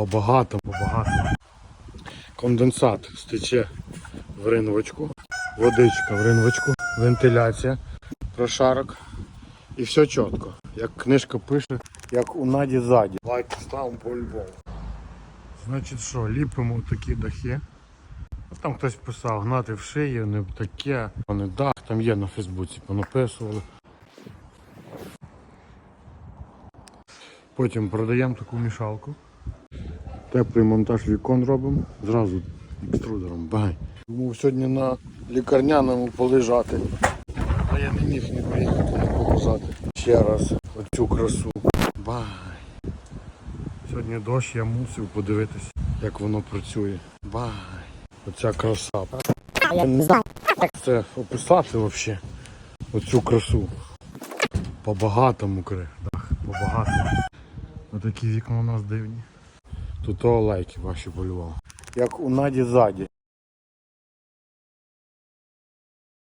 По-багатому, по-багатому. Конденсат стече в ринвочку, водичка в ринвочку, вентиляція, прошарок. І все чітко. Як книжка пише, як у Наді ззаді. Лайк став по-любому. Значить що, ліпимо такі дахи. Там хтось писав, гнати в шию, не таке, не дах, там є на Фейсбуці, понаписували. Потім продаємо таку мішалку. Теплий монтаж вікон робимо, зразу екструдером бай. Тому сьогодні на лікарняному полежати. А я не міг не приїхати показати. Ще раз оцю красу. Бай. Сьогодні дощ, я мусив подивитись, як воно працює. Бай. Оця краса. Я не знаю. Це описати взагалі. Оцю красу. По-багатому кри. Дах, по-багатому. Отакі вікна у нас дивні. Тут лайки ваші полював. Як у Наді ззаді.